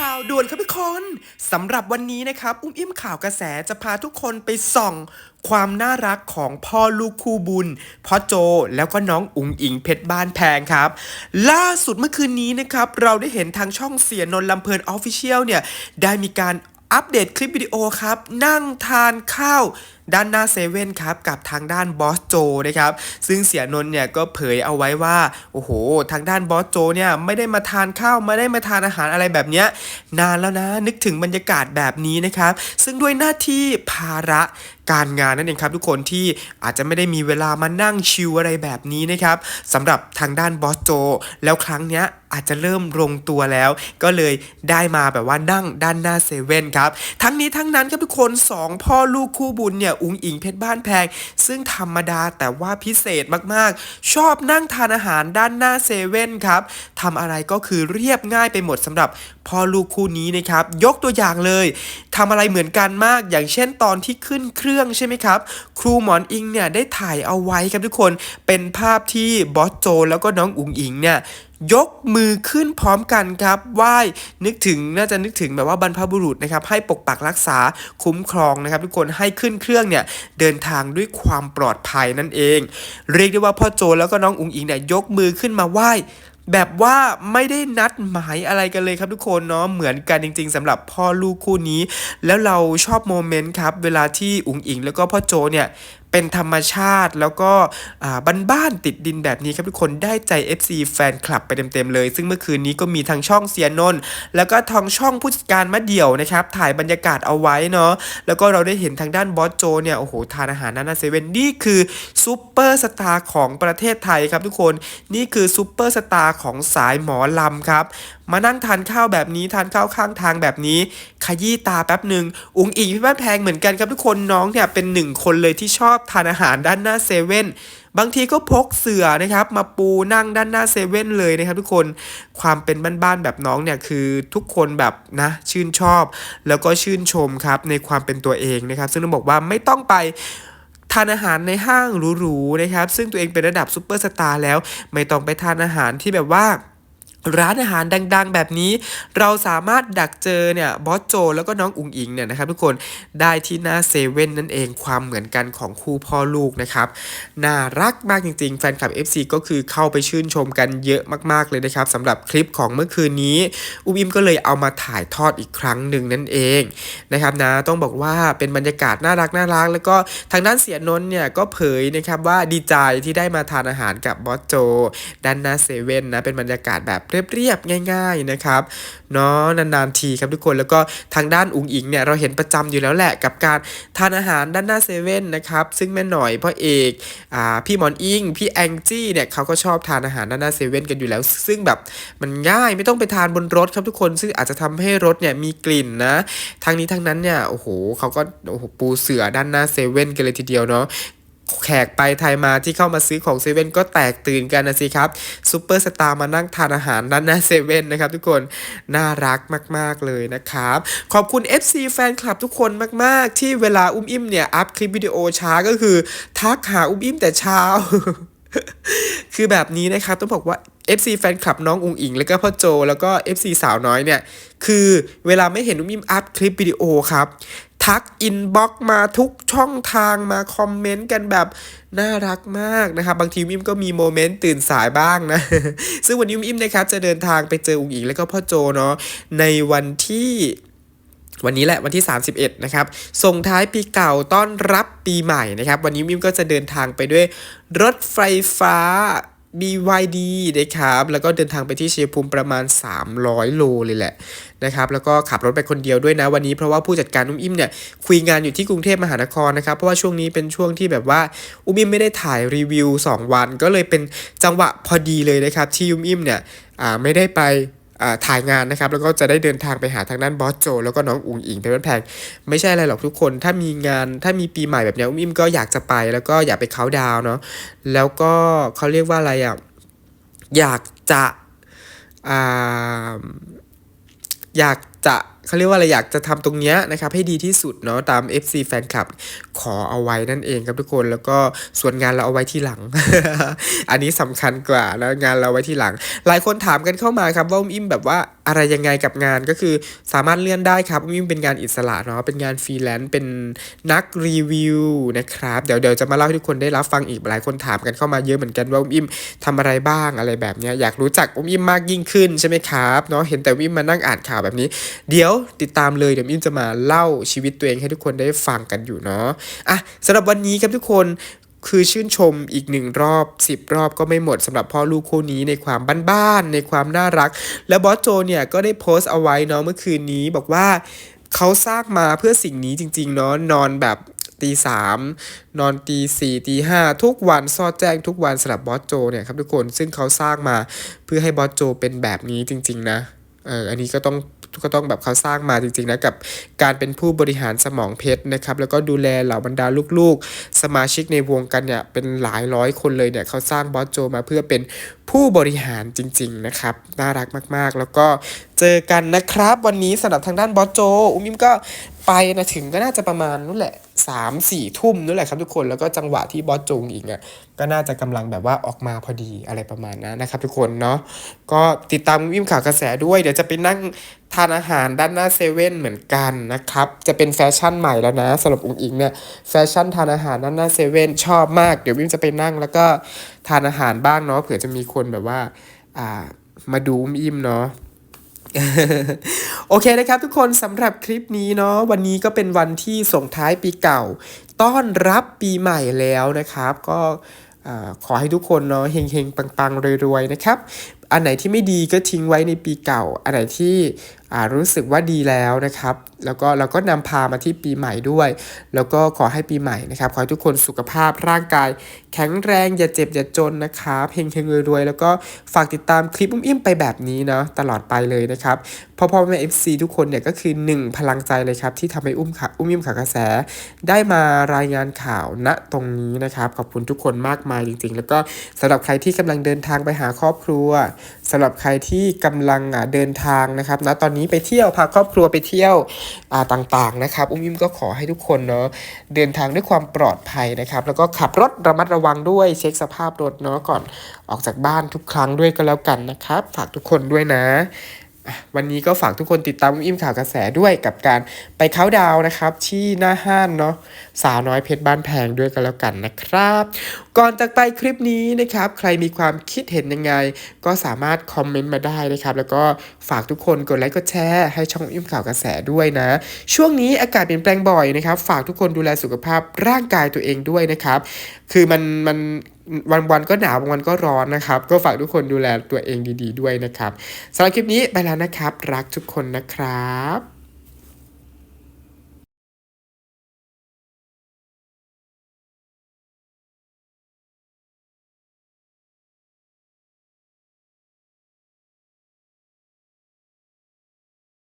ข่าวด่วนครับทุกคนสำหรับวันนี้นะครับ อุ้มอิ่มข่าวกระแสจะพาทุกคนไปส่อง ความน่ารักของพ่อลูกคู่บุญพ่อโจแล้วก็น้องอุ๋งอิงเพชรบ้านแพงครับ ล่าสุดเมื่อคืนนี้นะครับ เราได้เห็นทางช่องเสียนนลำเพลินออฟฟิเชียลเนี่ย ได้มีการอัปเดตคลิปวิดีโอครับ นั่งทานข้าวด้านหน้าเซเว่นครับกับทางด้านบอสโจนะครับซึ่งเสียนน์เนี่ยก็เผยเอาไว้ว่าโอ้โห ทางด้านบอสโจเนี่ยไม่ได้มาทานข้าวไม่ได้มาทานอาหารอะไรแบบเนี้ยนานแล้วนะนึกถึงบรรยากาศแบบนี้นะครับซึ่งด้วยหน้าที่ภาระการงานนั่นเองครับทุกคนที่อาจจะไม่ได้มีเวลามานั่งชิลอะไรแบบนี้นะครับสำหรับทางด้านบอสโจ แล้วครั้งเนี้ยอาจจะเริ่มลงตัวแล้ว ก็เลยได้มาแบบว่านั่งด้านหน้าเซเว่นครับทั้งนี้ทั้งนั้นครับทุกคนสองพ่อลูกคู่บุญเนี่ยอุงอิงเพชรบ้านแพง ซึ่งธรรมดาแต่ว่าพิเศษมากๆ ชอบนั่งทานอาหารด้านหน้าเซเว่นครับทำอะไรก็คือเรียบง่ายไปหมดสำหรับพ่อลูกคู่นี้นะครับ ยกตัวอย่างเลยทำอะไรเหมือนกันมากอย่างเช่นตอนที่ขึ้นเครื่องใช่ไหมครับ ครูหมอนอิงเนี่ยได้ถ่ายเอาไว้ครับทุกคนเป็นภาพที่บอสโจแล้วก็น้องอุ๋งอิงเนี่ย ยกมือขึ้นพร้อมกันครับไหว้นึกถึงน่าจะนึกถึงแบบว่าบรรพบุรุษนะครับ ให้ปกปักรักษาคุ้มครองนะครับ ทุกคนให้ขึ้นเครื่องเนี่ยเดินทางด้วยความปลอดภัยนั่นเอง เรียกได้ว่าพ่อโจแล้วก็น้องอุ๋งอิงเนี่ยยกมือขึ้นมาไหว้แบบว่าไม่ได้นัดหมายอะไรกันเลยครับทุกคนเนาะเหมือนกันจริง ๆสำหรับพ่อลูกคู่นี้ แล้วเราชอบโมเมนต์ครับ เวลาที่อุ๋งอิงแล้วก็พ่อโจเนี่ย เป็นธรรมชาติแล้วก็อ่าบ้านๆติดดินแบบนี้ครับทุกคนได้ใจ FC แฟนคลับไปเต็มๆเลย ซึ่งเมื่อคืนนี้ก็มีทางช่องเสียนนท์แล้วก็ทางช่องผู้จัดการมะเดี่ยวนะครับ ถ่ายบรรยากาศเอาไว้เนาะแล้วก็เราได้เห็นทางด้านบอสโจเนี่ยโอ้โหทานอาหารหน้าเซเว่นนี่คือซูเปอร์สตาร์ของประเทศไทยครับทุกคนนี่คือซูเปอร์สตาร์ของสายหมอลำครับ มานั่งทานข้าวแบบนี้ทานข้าวข้างทางแบบนี้ ขยี้ตาแป๊บหนึ่งอุ๋งอิงพี่บ้านแพงเหมือนกันครับทุกคนน้องเนี่ยเป็นหนึ่งคนเลยที่ชอบทานอาหารด้านหน้าเซเว่นบางทีก็พกเสื่อนะครับมาปูนั่งด้านหน้าเซเว่นเลยนะครับทุกคนความเป็นบ้านๆแบบน้องเนี่ยคือทุกคนแบบนะชื่นชอบ แล้วก็ชื่นชมครับในความเป็นตัวเองนะครับ ซึ่งต้องบอกว่าไม่ต้องไปทานอาหารในห้างหรูๆนะครับ ซึ่งตัวเองเป็นระดับซูเปอร์สตาร์แล้ว ไม่ต้องไปทานอาหารที่แบบว่า ร้านอาหารดังๆ แบบนี้เราสามารถดักเจอเนี่ยบอสโจ แล้วก็น้องอุ๋งอิงเนี่ยนะครับทุกคนได้ที่หน้าเซเว่นนั่นเองความเหมือนกันของคู่พ่อลูกนะครับน่ารักมากจริงๆ แฟนคลับ FC ก็คือเข้าไปชื่นชมกันเยอะมากๆเลยนะครับสำหรับคลิปของเมื่อคืนนี้ อุ้มอิมก็เลยเอามาถ่ายทอดอีกครั้งหนึ่งนั่นเองนะครับนะต้องบอกว่าเป็นบรรยากาศน่ารักน่ารักแล้วก็ทางด้านเสียนนท์เนี่ยก็เผยนะครับว่าดีใจที่ได้มาทานอาหารกับบอสโจ ด้านหน้าเซเว่นนะเป็นบรรยากาศแบบเรียบๆง่าย ๆนะครับเนาะนานๆทีครับทุกคนแล้วก็ทางด้านอุ๋งอิงเนี่ยเราเห็นประจำอยู่แล้วแหละกับการทานอาหารด้านหน้าเซเว่นนะครับซึ่งแม่หน่อยพ่อเอกอ่าพี่มอนอิงพี่แองจี้เนี่ยเขาก็ชอบทานอาหารด้านหน้าเซเว่นกันอยู่แล้ว ซึ่งแบบมันง่ายไม่ต้องไปทานบนรถครับทุกคน ซึ่งอาจจะทำให้รถเนี่ยมีกลิ่นนะทางนี้ทางนั้นเนี่ยโอ้โหเขาก็โอ้โหปูเสือด้านหน้าเซเว่นกันเลยทีเดียวเนาะ แขกไปไทยมาที่เข้ามาซื้อของเซเว่นก็แตกตื่นกันนะสิครับซูเปอร์สตาร์มานั่งทานอาหารด้านหน้าเซเว่นนะครับทุกคนน่ารักมาก ๆ เลยนะครับ ขอบคุณ FC แฟนคลับทุกคนมาก ๆ ที่เวลาอุ้มอิ่มเนี่ย อัพคลิปวิดีโอช้าก็คือ ทักหาอุ้มอิ่มแต่เช้า คือแบบนี้นะครับต้องบอกว่า FC แฟนคลับน้องอุงอิง แล้วก็พ่อโจ แล้วก็ FC สาวน้อยเนี่ย คือเวลาไม่เห็นอุ้มอิ่มอัพคลิปวิดีโอครับ ทักอินบ็อกมาทุกช่องทางมาคอมเมนต์กันแบบน่ารักมากนะครับ บางทีอุ้มอิ่มก็มีโมเมนต์ตื่นสายบ้างนะ ซึ่งวันนี้อุ้มอิ่มนะครับจะเดินทางไปเจออุงอิง แล้วก็พ่อโจเนาะในวันที่ วันนี้แหละวันที่ 31 นะครับ ส่งท้ายปีเก่าต้อนรับปีใหม่นะครับ วันนี้มิมก็จะเดินทางไปด้วยรถไฟฟ้า BYD นะครับ แล้วก็เดินทางไปที่เชียงภูมิประมาณ 300 โลเลยแหละนะครับ แล้วก็ขับรถไปคนเดียวด้วยนะวันนี้เพราะว่าผู้จัดการอุ้มอิ่มเนี่ยคุยงานอยู่ที่กรุงเทพมหานครนะครับ เพราะว่าช่วงนี้เป็นช่วงที่แบบว่าอุ้มอิ่มไม่ได้ถ่ายรีวิว 2 วัน ก็เลยเป็นจังหวะพอดีเลยนะครับที่อุ้มอิ่มเนี่ยอ่าไม่ได้ไป ถ่ายงานนะครับ แล้วก็จะได้เดินทางไปหาทางด้านบอสโจ แล้วก็น้องอุ๋งอิงเป็นแพงไม่ใช่อะไรหรอกทุกคน ถ้ามีงานถ้ามีปีใหม่แบบนี้อุ้มอิมก็อยากจะไปแล้วก็อยากไปเขาดาวเนาะแล้วก็เขาเรียกว่าอะไรอะอยากจะออยากจะ เขาเรียกว่าอะไรอยากจะทำตรงเนี้ยนะครับให้ดีที่สุดเนาะตาม FC แฟนคลับขอเอาไว้นั่นเองครับทุกคนแล้วก็ส่วนงานเราเอาไว้ที่หลัง อันนี้สำคัญกว่าแล้วงานเราไว้ที่หลัง หลายคนถามกันเข้ามาครับว่าอุ้มอิมแบบว่าอะไรยังไงกับงานก็คือสามารถเลื่อนได้ครับอุ้มอิ่มเป็นงานอิสระเนาะเป็นงานฟรีแลนซ์เป็นนักรีวิวนะครับเดี๋ยวเดี๋ยวจะมาเล่าให้ทุกคนได้รับฟังอีกหลายคนถามกันเข้ามาเยอะเหมือนกันว่าอุ้มอิ่มทำอะไรบ้างอะไรแบบเนี้ยอยากรู้จักอุ้มอิ่มมากยิ่งขึ้นใช่ไหมครับเนาะเห็นแต่อุ้มอิ่มมานั่งอ่านข่าวแบบนี้ เดี๋ยวติดตามเลยเดี๋ยวอุ้มจะมาเล่าชีวิตตัวเองให้ทุกคนได้ฟังกันอยู่เนาะอะสำหรับวันนี้ครับทุกคน คือชื่นชมอีกหนึ่งรอบ 10 รอบก็ไม่หมดสำหรับพ่อลูกคู่นี้ในความบ้านๆในความน่ารัก และบอสโจเนี่ยก็ได้โพสต์เอาไว้เนาะเมื่อคืนนี้บอกว่าเขาสร้างมาเพื่อสิ่งนี้จริงๆเนาะนอนแบบตีสามนอนตีสี่ตีห้าทุกวันซอดแจ้งทุกวันสำหรับบอสโจเนี่ยครับทุกคนซึ่งเขาสร้างมาเพื่อให้บอสโจเป็นแบบนี้จริง ๆ นะ เอออันนี้ก็ต้องก็ต้องแบบเขาสร้างมาจริงๆนะกับการเป็นผู้บริหารสมองเพชรนะครับ แล้วก็ดูแลเหล่าบรรดาลูกๆ สมาชิกในวงกันเนี่ยเป็นหลายร้อยคนเลยเนี่ยเขาสร้างบอสโจมาเพื่อเป็นผู้บริหารจริง ๆ นะครับ น่ารักมากๆ แล้วก็ เจอกันนะครับ วันนี้สำหรับทางด้านบอสโจ อุ้มอิมก็ไปนะถึงก็น่าจะประมาณนู่นแหละสามสี่ทุ่มนู่นแหละครับทุกคนแล้วก็จังหวะที่บอสโจงอีกเนี่ยก็น่าจะกำลังแบบว่าออกมาพอดีอะไรประมาณนั้นนะครับทุกคนเนาะก็ติดตามอุ้มอิมข่าวกระแสด้วย เดี๋ยวจะไปนั่งทานอาหารด้านหน้าเซเว่นเหมือนกันนะครับ จะเป็นแฟชั่นใหม่แล้วนะสำหรับอุ้งอิงเนี่ยแฟชั่นทานอาหารด้านหน้าเซเว่นชอบมากเดี๋ยววิมจะไปนั่งแล้วก็ทานอาหารบ้างเนาะเผื่อจะมีคนแบบว่าอ่ามาดูอุ้มอิมเนาะ โอเคนะครับทุกคนสำหรับคลิปนี้เนาะวันนี้ก็เป็นวันที่ส่งท้ายปีเก่า ต้อนรับปีใหม่แล้วนะครับ ก็ขอให้ทุกคนเนาะเฮงๆ ปังๆรวยๆนะครับ อันไหนที่ไม่ดีก็ทิ้งไว้ในปีเก่า อันไหนที่อ่ารู้สึกว่าดีแล้วนะครับ แล้วก็เราก็นำพามาที่ปีใหม่ด้วย แล้วก็ขอให้ปีใหม่นะครับ ขอให้ทุกคนสุขภาพร่างกาย แข็งแรงอย่าเจ็บอย่าจนนะครับเฮงเฮงรวยๆ แล้วก็ฝากติดตามคลิปอุ้มอิ่มไปแบบนี้เนาะตลอดไปเลยนะครับพ่อพ่อแม่เอฟซีทุกคนเนี่ยก็คือหนึ่งพลังใจเลยครับ ที่ทำให้อุ้มขาอุ้มอิ่มขากระแส ได้มารายงานข่าวณตรงนี้นะครับ ขอบคุณทุกคนมากมายจริง ๆ แล้วก็สำหรับใครที่กำลังเดินทางไปหาครอบครัวสำหรับใครที่กำลังอะเดินทางนะครับนะตอนนี้ไปเที่ยวพาครอบครัวไปเที่ยวอ่าต่างๆนะครับอุ้มยิ้มก็ขอให้ทุกคนเนาะเดินทางด้วยความปลอดภัยนะครับแล้วก็ขับรถระมัดระวังด้วยเช็คสภาพรถเนาะก่อนออกจากบ้านทุกครั้งด้วยก็แล้วกันนะครับ ฝากทุกคนด้วยนะ วันนี้ก็ฝากทุกคนติดตามอิ่มข่าวกระแสด้วยกับการไปเข้าดาวน์นะครับ ที่หน้าห้านเนาะสาวน้อยเพชรบ้านแพงด้วยกันแล้วกันนะครับ ก่อนจากไปคลิปนี้นะครับ ใครมีความคิดเห็นยังไง ก็สามารถคอมเมนต์มาได้นะครับ แล้วก็ฝากทุกคนกดไลค์กดแชร์ให้ช่องอิ่มข่าวกระแสด้วยนะ ช่วงนี้อากาศเปลี่ยนแปลงบ่อยนะครับ ฝากทุกคนดูแลสุขภาพร่างกายตัวเองด้วยนะครับ คือมันมัน วันวันก็หนาวบางวันก็ร้อนนะครับ ก็ฝากทุกคนดูแลตัวเองดี ๆ ด้วยนะครับสำหรับคลิปนี้ไปแล้วนะครับ รักทุกคนนะครับ